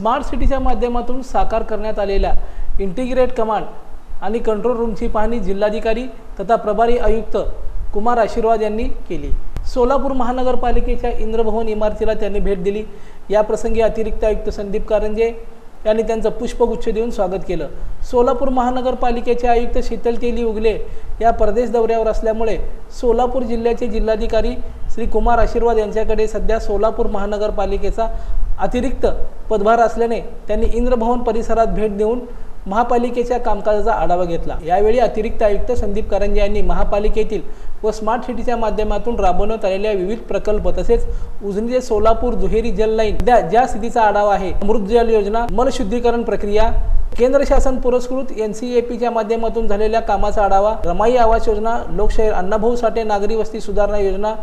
Smart सिटीच्या माध्यमातून साकार करण्यात आलेल्या इंटिग्रेट कमांड आणि कंट्रोल रूमची पाहणी जिल्हाधिकारी तथा प्रभारी आयुक्त कुमार आशीर्वाद यांनी केली. सोलापूर महानगरपालिकेच्या इंद्रभवन इमारतीला त्यांनी भेट दिली. या प्रसंगी अतिरिक्त आयुक्त संदीप कारंजे यांनी त्यांचं पुष्पगुच्छ देऊन स्वागत केलं. सोलापूर महानगरपालिकेचे आयुक्त शीतल तेली उगले या परदेश दौऱ्यावर असल्यामुळे सोलापूर जिल्ह्याचे जिल्हाधिकारी श्री कुमार आशीर्वाद यांच्याकडे सध्या सोलापूर महानगरपालिकेचा अतिरिक्त पदभार असल्याने त्यांनी इंद्रभवन परिसरात भेट देऊन महापालिकेच्या कामकाजाचा आढावा घेतला. यावेळी अतिरिक्त आयुक्त संदीप कारंजे यांनी महापालिकेतील व स्मार्ट सिटीच्या माध्यमातून राबवण्यात आलेल्या विविध प्रकल्प तसेच उजनी ते सोलापूर दुहेरी जल लाईन ज्या स्थितीचा आढावा आहे अमृत जल योजना मलशुद्धीकरण प्रक्रिया केंद्र शासन पुरस्कृत एन सी ए पीच्या माध्यमातून झालेल्या कामाचा आढावा रमाई आवास योजना लोकशाहीर अण्णाभाऊ साठे नागरी वस्ती सुधारणा योजना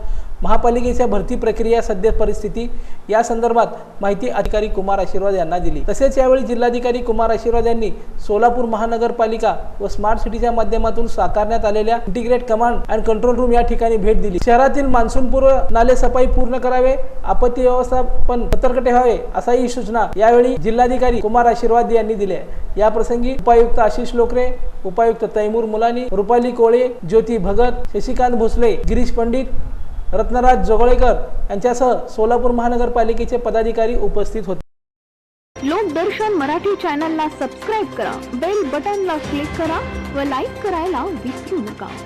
महापालिकेच्या भरती प्रक्रिया सद्य परिस्थिती या संदर्भात माहिती अधिकारी कुमार आशीर्वाद यांना दिली. तसेच यावेळी जिल्हाधिकारी कुमार आशीर्वाद यांनी सोलापूर महानगरपालिका व स्मार्ट सिटीच्या माध्यमातून साकारण्यात आलेल्या integrate command and control room या ठिकाणी भेट दिली. शहरातील मान्सूनपूर्व नाले सफाई पूर्ण करावे आपत्ती व्यवस्थापन सतर्क ठेवावे असाही सूचना यावेळी जिल्हाधिकारी कुमार आशीर्वाद यांनी दिल्या. या प्रसंगी उपायुक्त आशिष लोकरे उपायुक्त तैमूर मुलानी रुपाली कोळे ज्योती भगत शशिकांत भोसले गिरीश पंडित रत्नराज जोगळेकर यांच्यासह सोलापूर महानगरपालिकेचे पदाधिकारी उपस्थित होते. लोकदर्शन मराठी चॅनलला सबस्क्राईब करा बेल बटनला क्लिक करा व लाईक करायला विसरू नका.